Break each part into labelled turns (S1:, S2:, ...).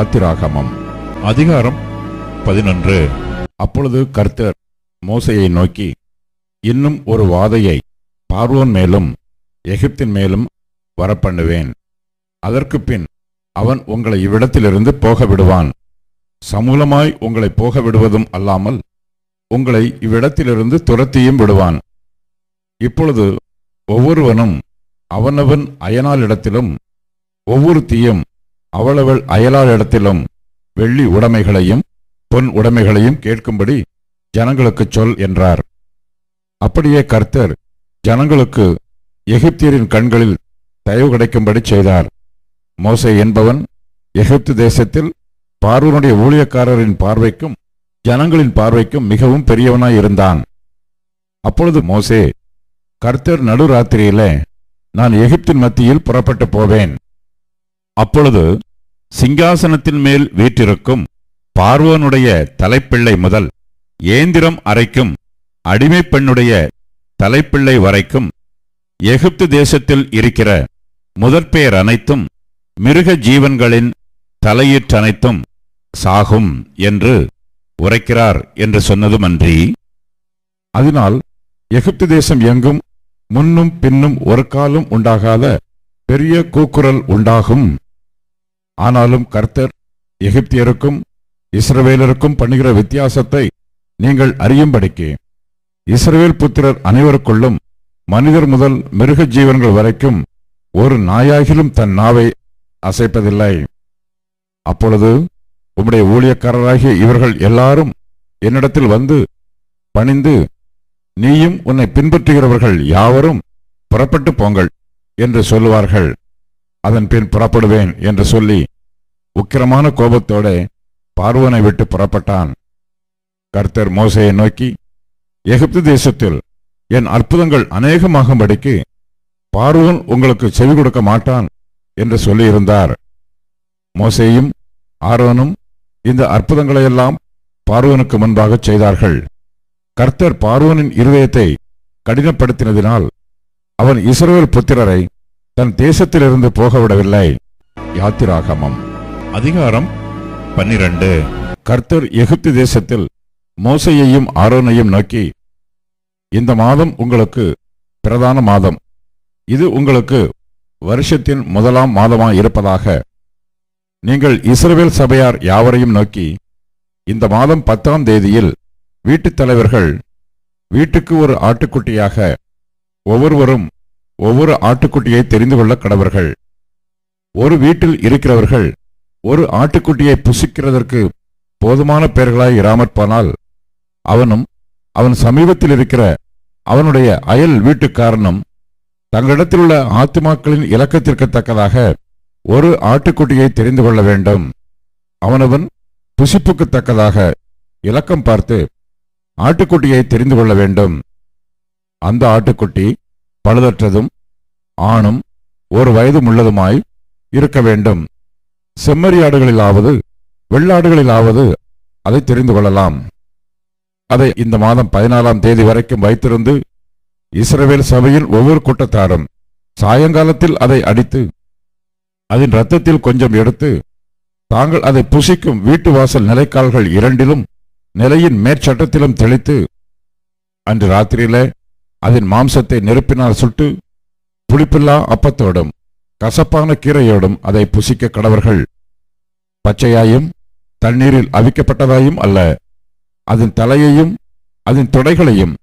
S1: யாத்திராகமம்
S2: அதிகாரம் பதினொன்று.
S1: அப்பொழுது கர்த்தர் மோசையை நோக்கி இன்னும் ஒரு வாதையை பார்வோன் மேலும் எகிப்தின் மேலும் வரப்பண்ணுவேன். அதற்கு பின் அவன் உங்களை இவ்விடத்திலிருந்து போக விடுவான் சமூலமாய் உங்களை போக விடுவதும் அல்லாமல் உங்களை இவ்விடத்திலிருந்து துரத்தியும் விடுவான். இப்பொழுது ஒவ்வொருவனும் அவனவன் அயனாளிடத்திலும் ஒவ்வொரு தீயும் அவளவள் அயலாளிடத்திலும் வெள்ளி உடைமைகளையும் பொன் உடைமைகளையும் கேட்கும்படி ஜனங்களுக்குச் சொல் என்றார். அப்படியே கர்த்தர் ஜனங்களுக்கு எகிப்தியரின் கண்களில் தயவு கிடைக்கும்படி செய்தார். மோசே என்பவன் எகிப்து தேசத்தில் பார்வனுடைய ஊழியக்காரரின் பார்வைக்கும் ஜனங்களின் பார்வைக்கும் மிகவும் பெரியவனாய் இருந்தான். அப்பொழுது மோசே கர்த்தர் நடுராத்திரியிலே நான் எகிப்தின் மத்தியில் புறப்பட்டு போவேன்.
S2: அப்பொழுது சிங்காசனத்தின் மேல் வீற்றிருக்கும் பார்வோனுடைய தலைப்பிள்ளை முதல் ஏந்திரம் அறைக்கும் அடிமை பெண்ணுடைய தலைப்பிள்ளை வரைக்கும் எகிப்து தேசத்தில் இருக்கிற முதற்பேர் அனைத்தும் மிருக ஜீவன்களின் தலையீற்றனைத்தும் சாகும் என்று உரைக்கிறார் என்று சொன்னதுமன்றி
S1: அதனால் எகிப்து தேசம் எங்கும் முன்னும் பின்னும் ஒரு காலும் உண்டாகாத பெரிய கூக்குரல் உண்டாகும். ஆனாலும் கர்த்தர் எகிப்தியருக்கும் இஸ்ரவேலருக்கும் பண்ணுகிற வித்தியாசத்தை நீங்கள் அறியும்படிக்கு இஸ்ரவேல் புத்திரர் அனைவருக்குள்ளும் மனிதர் முதல் மிருக ஜீவன்கள் வரைக்கும் ஒரு நாயாகிலும் தன் நாவை அசைப்பதில்லை. அப்பொழுது உம்முடைய ஊழியக்காரராகிய இவர்கள் எல்லாரும் என்னிடத்தில் வந்து பணிந்து நீயும் உன்னை பின்பற்றுகிறவர்கள் யாவரும் புறப்பட்டு போங்கள் என்று சொல்லுவார்கள். அதன் பின் புறப்படுவேன் என்று சொல்லி உக்கிரமான கோபத்தோட பார்வனை விட்டு புறப்பட்டான். கர்த்தர் மோசையை நோக்கி எகிப்து தேசத்தில் என் அற்புதங்கள் அநேகமாகும்படிக்கு பார்வன் உங்களுக்கு செவி கொடுக்க மாட்டான் என்று சொல்லியிருந்தார். மோசையும் ஆரோனும் இந்த அற்புதங்களையெல்லாம் பார்வனுக்கு முன்பாக செய்தார்கள். கர்த்தர் பார்வனின் இருதயத்தை கடினப்படுத்தினதினால் அவன் இஸ்ரவேல் புத்திரரை தன் தேசத்திலிருந்து போகவிடவில்லை. யாத்திராகமம்.
S2: அதிகாரம் பன்னிரண்டு.
S1: கர்த்தர் எகிப்து தேசத்தில் மோசையையும் ஆரோனையும் நோக்கி இந்த மாதம் உங்களுக்கு பிரதான மாதம். இது உங்களுக்கு வருஷத்தின் முதலாம் மாதமாக இருப்பதாக. நீங்கள் இஸ்ரவேல் சபையார் யாவரையும் நோக்கி இந்த மாதம் பத்தாம் தேதியில் வீட்டுத் தலைவர்கள் வீட்டுக்கு ஒரு ஆட்டுக்குட்டியாக ஒவ்வொருவரும் ஒவ்வொரு ஆட்டுக்குட்டியை தெரிந்து கொள்ள கடவர்கள். ஒரு வீட்டில் இருக்கிறவர்கள் ஒரு ஆட்டுக்குட்டியை புசிக்கிறதற்கு போதுமான பெயர்களாய் இராமற்பானால் அவனும் அவன் சமீபத்தில் இருக்கிற அவனுடைய அயல் வீட்டுக்காரனும் தங்களிடத்திலுள்ள ஆத்துமாக்களின் இலக்கத்திற்கு தக்கதாக ஒரு ஆட்டுக்குட்டியை தெரிந்து கொள்ள வேண்டும். அவனவன் புசிப்புக்கு தக்கதாக இலக்கம் பார்த்து ஆட்டுக்குட்டியை தெரிந்து கொள்ள வேண்டும். அந்த ஆட்டுக்குட்டி பழுதற்றதும் ஆணும் ஒரு வயதும் உள்ளதுமாய் இருக்க வேண்டும். செம்மறியாடுகளிலாவது வெள்ளாடுகளிலாவது அதை தெரிந்து கொள்ளலாம். அதை இந்த மாதம் பதினாலாம் தேதி வரைக்கும் வைத்திருந்து இஸ்ரவேல் சபையில் ஒவ்வொரு கூட்டத்தாரும் சாயங்காலத்தில் அதை அடித்து அதன் இரத்தத்தில் கொஞ்சம் எடுத்து தாங்கள் அதை புசிக்கும் வீட்டு வாசல் நிலைக்கால்கள் இரண்டிலும் நிலையின் மேற்சட்டத்திலும் தெளித்து அன்று ராத்திரியிலே அதன் மாம்சத்தை நெருப்பினால் சுட்டு புளிப்பில்லா அப்பத்தோடும் கசப்பான கீரையோடும் அதை புசிக்க கடவர்கள் பச்சையாயும் தண்ணீரில் அவிக்கப்பட்டதாயும் அல்ல. அதன் தலையையும் அதன் தொடைகளையும்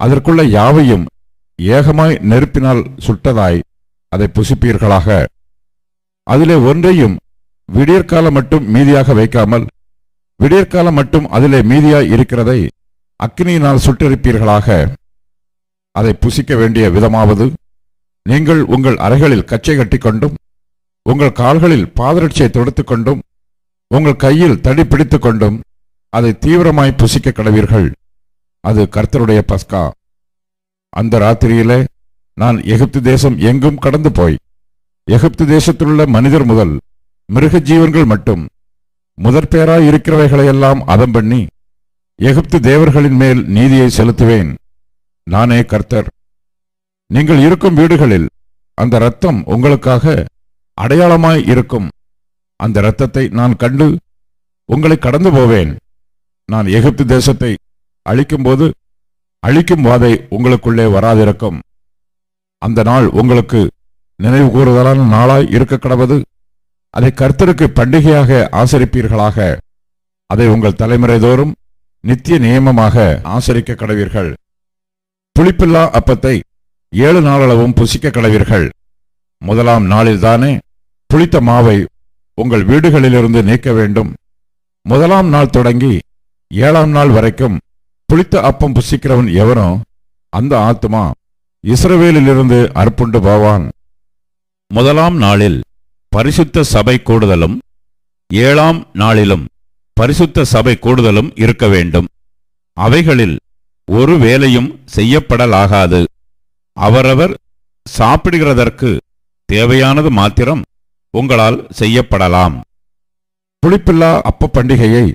S1: அதற்குள்ள யாவையும் ஏகமாய் நெருப்பினால் சுட்டதாய் அதை புசிப்பீர்களாக. அதிலே ஒன்றையும் விடியற்காலம் மட்டும் மீதியாக வைக்காமல் விடியற்காலம் மட்டும் அதிலே மீதியாய் இருக்கிறதை அக்னியினால் சுட்டெரிப்பீர்களாக. அதை புசிக்க வேண்டிய விதமாவது நீங்கள் உங்கள் அறைகளில் கச்சை கட்டிக்கொண்டும் உங்கள் கால்களில் பாதரட்சியை தொடுத்துக்கொண்டும் உங்கள் கையில் தடி பிடித்து கொண்டும் அதை தீவிரமாய் புசிக்க கடவீர்கள். அது கர்த்தருடைய பஸ்கா. அந்த ராத்திரியிலே நான் எகிப்து தேசம் எங்கும் கடந்து போய் எகிப்து தேசத்திலுள்ள மனிதர் முதல் மிருக ஜீவன்கள் மட்டும் முதற்பேராய் இருக்கிறவைகளையெல்லாம் அதம் பண்ணி எகிப்து தேவர்களின் மேல் நீதியை செலுத்துவேன். நானே கர்த்தர். நீங்கள் இருக்கும் வீடுகளில் அந்த இரத்தம் உங்களுக்காக அடையாளமாய் இருக்கும். அந்த இரத்தத்தை நான் கண்டு உங்களை கடந்து போவேன். நான் எகிப்து தேசத்தை அழிக்கும்போது அழிக்கும் வாதை உங்களுக்குள்ளே வராதிருக்கும். அந்த நாள் உங்களுக்கு நினைவு கூறுதலான நாளாய் இருக்க கடவது. அதை கர்த்தருக்கு பண்டிகையாக ஆசரிப்பீர்களாக. அதை உங்கள் தலைமுறை தோறும் நித்திய நியமமாக ஆசரிக்க கடவீர்கள். புளிப்பில்லா அப்பத்தை ஏழு நாளளவும் புசிக்க கடவீர்கள். முதலாம் நாளில்தானே புளித்த மாவை உங்கள் வீடுகளிலிருந்து நீக்க வேண்டும். முதலாம் நாள் தொடங்கி ஏழாம் நாள் வரைக்கும் புளித்த அப்பம் புசிக்கிறவன் எவனோ அந்த ஆத்துமா இஸ்ரவேலிலிருந்து அற்புண்டு போவான்.
S2: முதலாம் நாளில் பரிசுத்த சபை கூடுதலும் ஏழாம் நாளிலும் பரிசுத்த சபை கூடுதலும் இருக்க வேண்டும். அவைகளில் ஒரு வேலையும் செய்யப்படலாகாது. அவரவர் சாப்பிடுகிறதற்கு தேவையானது மாத்திரம் உங்களால் செய்யப்படலாம்.
S1: புளிப்பில்லா அப்ப பண்டிகையை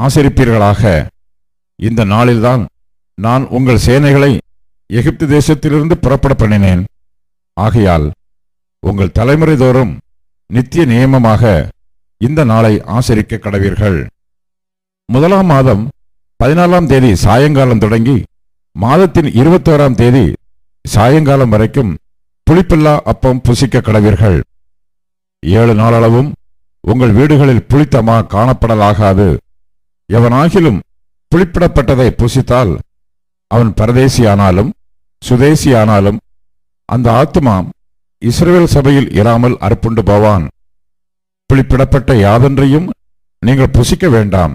S1: ஆசரிப்பீர்களாக. இந்த நாளில்தான் நான் உங்கள் சேனைகளை எகிப்து தேசத்திலிருந்து புறப்பட பண்ணினேன். ஆகையால் உங்கள் தலைமுறை தோறும் நித்திய நியமமாக இந்த நாளை ஆசரிக்க கடவீர்கள். முதலாம் மாதம் பதினாலாம் தேதி சாயங்காலம் தொடங்கி மாதத்தின் இருபத்தோராம் தேதி சாயங்காலம் வரைக்கும் புளிப்பில்லா அப்பம் புசிக்க கடவீர்கள். ஏழு நாளளவும் உங்கள் வீடுகளில் புளித்தமா காணப்படலாகாது. எவனாகிலும் புளிப்பிடப்பட்டதை புசித்தால் அவன் பரதேசியானாலும் சுதேசியானாலும் அந்த ஆத்துமா இஸ்ரேல் சபையில் இராமல் அற்புண்டு போவான். புளிப்பிடப்பட்ட யாதொன்றையும் நீங்கள் புசிக்க வேண்டாம்.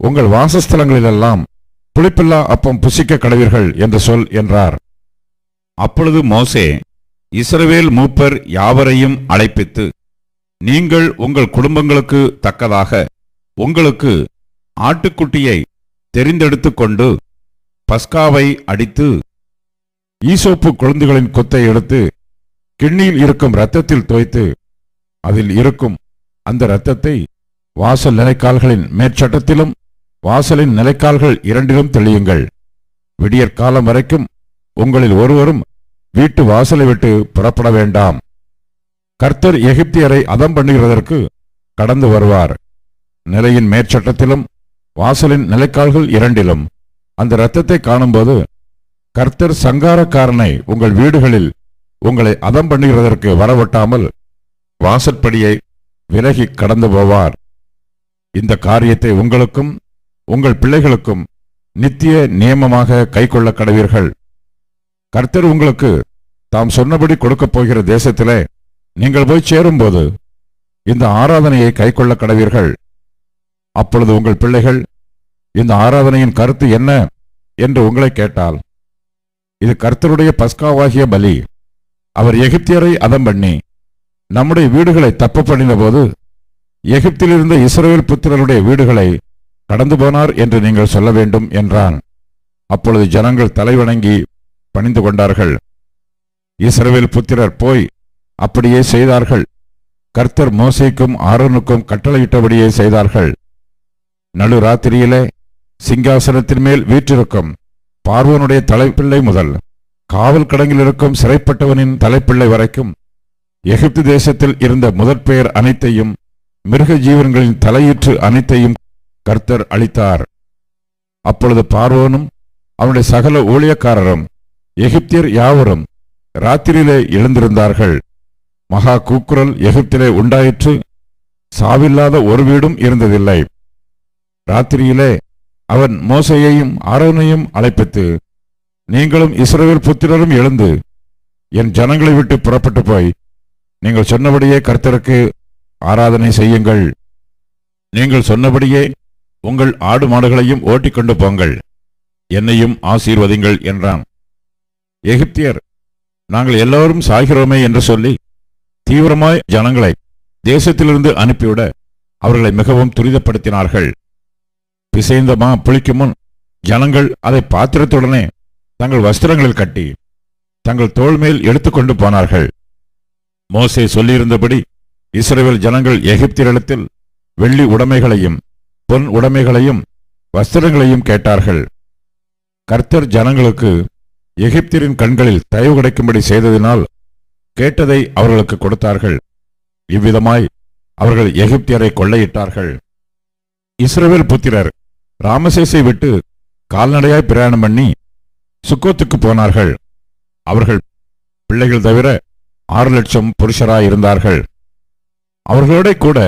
S1: உங்கள் வாசஸ்தலங்களிலெல்லாம் புளிப்பில்லா அப்பம் புசிக்க கடவீர்கள் என்று சொல் என்றார்.
S2: அப்பொழுது மோசே இஸ்ரவேல் மூப்பர் யாவரையும் அழைப்பித்து நீங்கள் உங்கள் குடும்பங்களுக்கு தக்கதாக உங்களுக்கு ஆட்டுக்குட்டியை தெரிந்தெடுத்து கொண்டு பஸ்காவை அடித்து
S1: ஈசோப்பு குழந்தைகளின் கொத்தை எடுத்து கிண்ணியில் இருக்கும் இரத்தத்தில் தோய்த்து அதில் இருக்கும் அந்த இரத்தத்தை வாசல் நிலைக்கால்களின் மேற்சட்டத்திலும் வாசலின் நிலைக்கால்கள் இரண்டிலும் தெளியுங்கள். விடியற்காலம் வரைக்கும் உங்களில் ஒருவரும் வீட்டு வாசலை விட்டு புறப்பட வேண்டாம். கர்த்தர் எகிப்தியரை அதம் பண்ணுகிறதற்கு கடந்து வருவார். நிலையின் மேற்சட்டத்திலும் வாசலின் நிலைக்கால்கள் இரண்டிலும். அந்த இரத்தத்தை காணும்போது கர்த்தர் சங்காரக்காரனை உங்கள் வீடுகளில் உங்களை அதம் பண்ணுகிறதற்கு வரவட்டாமல் வாசற்படியை விலகி கடந்து போவார். இந்த காரியத்தை உங்களுக்கும் உங்கள் பிள்ளைகளுக்கும் நித்திய நியமமாக கைக்கொள்ள கடவீர்கள். கர்த்தர் உங்களுக்கு தாம் சொன்னபடி கொடுக்கப் போகிற தேசத்திலே நீங்கள் போய் சேரும்போது இந்த ஆராதனையை கைக்கொள்ள கடவீர்கள். அப்பொழுது உங்கள் பிள்ளைகள் இந்த ஆராதனையின் கருத்து என்ன என்று உங்களை கேட்டால் இது கர்த்தருடைய பஸ்காவாகிய பலி. அவர் எகிப்தியரை அதம் பண்ணி நம்முடைய வீடுகளை தப்பு பண்ணின போது எகிப்தில் இருந்த புத்திரருடைய வீடுகளை கடந்து போனார் என்று நீங்கள் சொல்ல வேண்டும் என்றான். அப்பொழுது ஜனங்கள் தலைவணங்கி பணிந்து கொண்டார்கள். இஸ்ரவேல் புத்திரர் போய் அப்படியே செய்தார்கள். கர்த்தர் மோசைக்கும் ஆரோனுக்கும் கட்டளையிட்டபடியே செய்தார்கள். நடு ராத்திரியிலே சிங்காசனத்தின் மேல் வீற்றிருக்கும் பார்வனுடைய தலைப்பிள்ளை முதல் காவல் கடங்கில் இருக்கும் சிறைப்பட்டவனின் தலைப்பிள்ளை வரைக்கும் எகிப்து தேசத்தில் இருந்த முதற் பெயர் அனைத்தையும் மிருக ஜீவன்களின் தலையீற்று அனைத்தையும் கர்த்தர் அளித்தார். அப்பொழுது பார்வோனும் அவனுடைய சகல ஊழியக்காரரும் எகிப்தியர் யாவரும் ராத்திரியிலே எழுந்திருந்தார்கள். மகா கூக்குரல் எகிப்திலே உண்டாயிற்று சாவில்லாத ஒரு வீடும் இருந்ததில்லை. ராத்திரியிலே அவன் மோசையையும் ஆரோனையும் அழைப்பித்து நீங்களும் இஸ்ரேல் புத்திரரும் எழுந்து என் ஜனங்களை விட்டு புறப்பட்டு போய் நீங்கள் சொன்னபடியே கர்த்தருக்கு ஆராதனை செய்யுங்கள். நீங்கள் சொன்னபடியே உங்கள் ஆடு மாடுகளையும் ஓட்டிக்கொண்டு போங்கள். என்னையும் ஆசீர்வதிங்கள் என்றான். எகிப்தியர் நாங்கள் எல்லோரும் சாகிறோமே என்று சொல்லி தீவிரமாய் ஜனங்களை தேசத்திலிருந்து அனுப்பிவிட அவர்களை மிகவும் துரிதப்படுத்தினார்கள். பிசைந்தமா புளிக்கும் முன் ஜனங்கள் அதை பாத்திரத்துடனே தங்கள் வஸ்திரங்களில் கட்டி தங்கள் தோல் மேல் எடுத்துக்கொண்டு போனார்கள். மோசே சொல்லியிருந்தபடி இஸ்ரேல் ஜனங்கள் எகிப்தியரிடத்தில் வெள்ளி உடைமைகளையும் பொன் உடைமைகளையும் வஸ்திரங்களையும் கேட்டார்கள். கர்த்தர் ஜனங்களுக்கு எகிப்தியரின் கண்களில் தயவு கிடைக்கும்படி செய்ததினால் கேட்டதை அவர்களுக்கு கொடுத்தார்கள். இவ்விதமாய் அவர்கள் எகிப்தியரை கொள்ளையிட்டார்கள். இஸ்ரவேல் புத்திரர் ராமசேசை விட்டு கால்நடையாய் பிரயாணம் பண்ணி சுக்கோத்துக்கு போனார்கள். அவர்கள் பிள்ளைகள் தவிர ஆறு லட்சம் புருஷராய் இருந்தார்கள் அவர்களோட கூட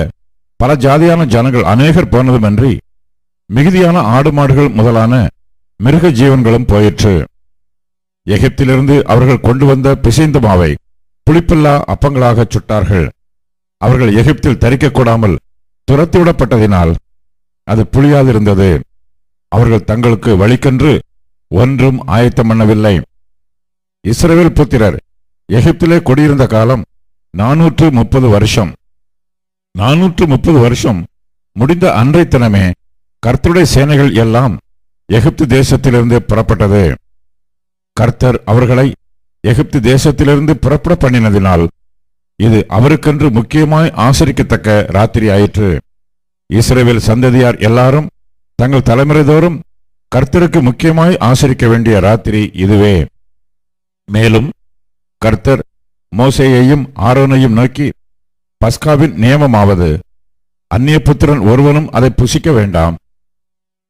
S1: பல ஜாதியான ஜனங்கள் அநேகர் போனதுமன்றி மிகுதியான ஆடு மாடுகள் முதலான மிருக ஜீவன்களும் போயிற்று. எகிப்திலிருந்து அவர்கள் கொண்டு வந்த பிசைந்த மாவை புளிப்பில்லா அப்பங்களாகச் சுட்டார்கள். அவர்கள் எகிப்தில் தரிக்கக்கூடாமல் துரத்திவிடப்பட்டதினால் அது புளியாதிருந்தது. அவர்கள் தங்களுக்கு வழிக்கென்று ஒன்றும் ஆயத்தம் பண்ணவில்லை. இஸ்ரேல் புத்திரர் எகிப்திலே குடியிருந்த காலம் நானூற்று முப்பது வருஷம். நானூற்று முப்பது வருஷம் முடிந்த அன்றைத்தனமே கர்த்தருடைய சேனைகள் எல்லாம் எகிப்து தேசத்திலிருந்து புறப்பட்டது. கர்த்தர் அவர்களை எகிப்து தேசத்திலிருந்து புறப்பட பண்ணினதினால் இது அவருக்கென்று முக்கியமாய் ஆசரிக்கத்தக்க ராத்திரி ஆயிற்று இஸ்ரேவில் சந்ததியார் எல்லாரும் தங்கள் தலைமுறைதோறும் கர்த்தருக்கு முக்கியமாய் ஆசரிக்க வேண்டிய ராத்திரி இதுவே. மேலும் கர்த்தர் மோசேயையும் ஆரோனையும் நோக்கி பஸ்காவின் நியமமாவது. அந்நிய புத்திரன் ஒருவனும் அதை புசிக்க வேண்டாம்.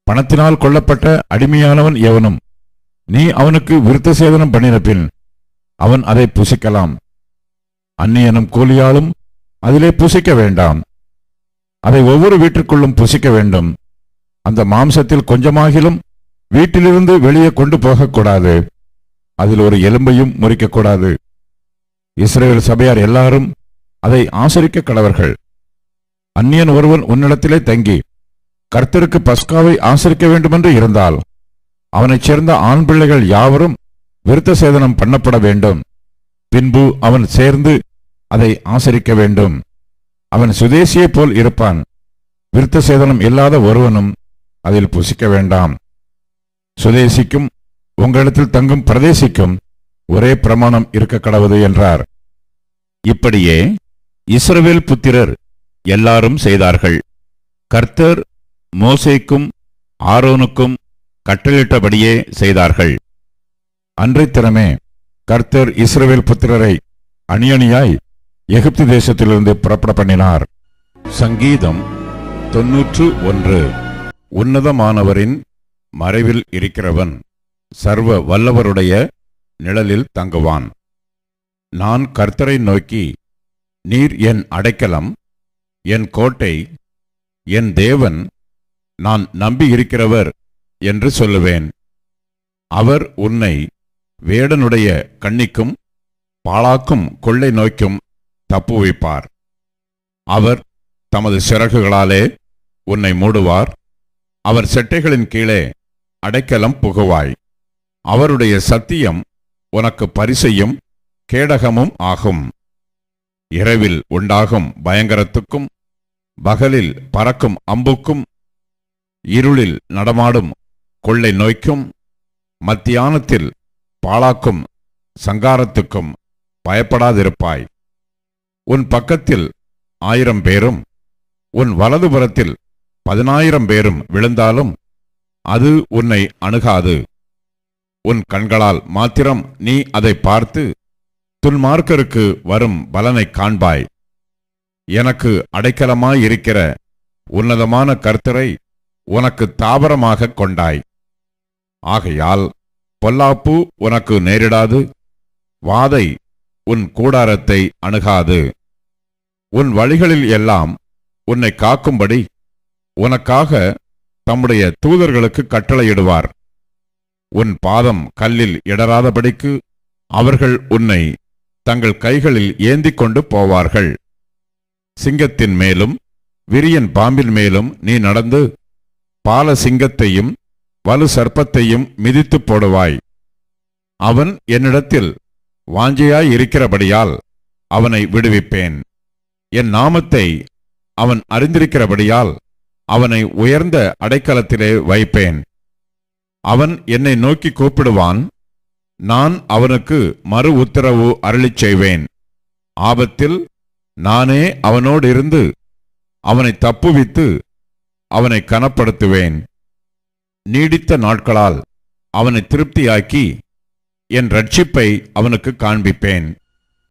S1: பணத்தினால் கொல்லப்பட்ட அடிமையானவன் எவனும் நீ அவனுக்கு விருத்த சேதனம் பண்ணின பின் அவன் அதை புசிக்கலாம். அந்நியனும் கூலியாலும் அதிலே புசிக்க வேண்டாம். அதை ஒவ்வொரு வீட்டிற்குள்ளும் புசிக்க வேண்டும். அந்த மாம்சத்தில் கொஞ்சமாகிலும் வீட்டிலிருந்து வெளியே கொண்டு போகக்கூடாது. அதில் ஒரு எலும்பையும் முறிக்கக்கூடாது. இஸ்ரேல் சபையார் எல்லாரும் அதை ஆசரிக்க கடவர்கள் அந்நியன் ஒருவன் உன்னிடத்திலே தங்கி கர்த்தருக்கு பஸ்காவை ஆசரிக்க வேண்டுமென்று இருந்தால் அவனைச் சேர்ந்த ஆண் பிள்ளைகள் யாவரும் விருத்த சேதனம் பண்ணப்பட வேண்டும். பின்பு அவன் சேர்ந்து அதை ஆசரிக்க வேண்டும். அவன் சுதேசியைப் போல் இருப்பான். விருத்த சேதனம் இல்லாத ஒருவனும் அதில் புசிக்க வேண்டாம். சுதேசிக்கும் உங்களிடத்தில் தங்கும் பிரதேசிக்கும் ஒரே பிரமாணம் இருக்க கடவுது என்றார்.
S2: இப்படியே இஸ்ரவேல் புத்திரர் எல்லாரும் செய்தார்கள். கர்த்தர் மோசேக்கும் ஆரோனுக்கும் கட்டளிட்டபடியே செய்தார்கள்.
S1: அன்றைத்தினமே கர்த்தர் இஸ்ரவேல் புத்திரரை அணியணியாய் எகிப்து தேசத்திலிருந்து புறப்பட பண்ணினார். சங்கீதம் தொன்னூற்று ஒன்று. உன்னதமானவரின் மறைவில் இருக்கிறவன் சர்வ வல்லவருடைய நிழலில் தங்குவான். நான் கர்த்தரை நோக்கி நீர் என் அடைக்கலம் என் கோட்டை என் தேவன் நான் நம்பியிருக்கிறவர் என்று சொல்லுவேன். அவர் உன்னை வேடனுடைய கண்ணிக்கும் பாழாக்கும் கொள்ளை நோய்க்கும் தப்புவிப்பார் அவர் தமது சிறகுகளாலே உன்னை மூடுவார். அவர் செட்டைகளின் கீழே அடைக்கலம் புகுவாய். அவருடைய சத்தியம் உனக்கு பரிசையும் கேடகமும் ஆகும். இரவில் உண்டாகும் பயங்கரத்துக்கும் பகலில் பறக்கும் அம்புக்கும் இருளில் நடமாடும் கொள்ளை நோய்க்கும் மத்தியானத்தில் பாழாக்கும் சங்காரத்துக்கும் பயப்படாதிருப்பாய். உன் பக்கத்தில் ஆயிரம் பேரும் உன் வலதுபுறத்தில் பதினாயிரம் பேரும் விழுந்தாலும் அது உன்னை அணுகாது. உன் கண்களால் மாத்திரம் நீ அதை பார்த்து துன்மார்க்கருக்கு வரும் பலனைக் காண்பாய். எனக்கு அடைக்கலமாயிருக்கிற உன்னதமான கர்த்தரை உனக்கு தாவரமாகக் கொண்டாய். ஆகையால் பொல்லாப்பு உனக்கு நேரிடாது வாதை உன் கூடாரத்தை அணுகாது. உன் வழிகளில் எல்லாம் உன்னை காக்கும்படி உனக்காக தம்முடைய தூதர்களுக்கு கட்டளையிடுவார். உன் பாதம் கல்லில் இடராதபடிக்கு அவர்கள் உன்னை தங்கள் கைகளில் ஏந்திக் கொண்டு போவார்கள். சிங்கத்தின் மேலும் விரியன் பாம்பின் மேலும் நீ நடந்து பால சிங்கத்தையும் வலு சர்ப்பத்தையும் மிதித்துப் போடுவாய். அவன் என்னிடத்தில் வாஞ்சையாய் இருக்கிறபடியால் அவனை விடுவிப்பேன். என் நாமத்தை அவன் அறிந்திருக்கிறபடியால் அவனை உயர்ந்த அடைக்கலத்திலே வைப்பேன். அவன் என்னை நோக்கி கூப்பிடுவான் நான் அவனுக்கு மறு உத்தரவு அருளிச் செய்வேன். ஆபத்தில் நானே அவனோடு இருந்து அவனை தப்புவித்து அவனை கனப்படுத்துவேன். நீடித்த நாட்களால் அவனை திருப்தியாக்கி என் ரட்சிப்பை அவனுக்கு காண்பிப்பேன்.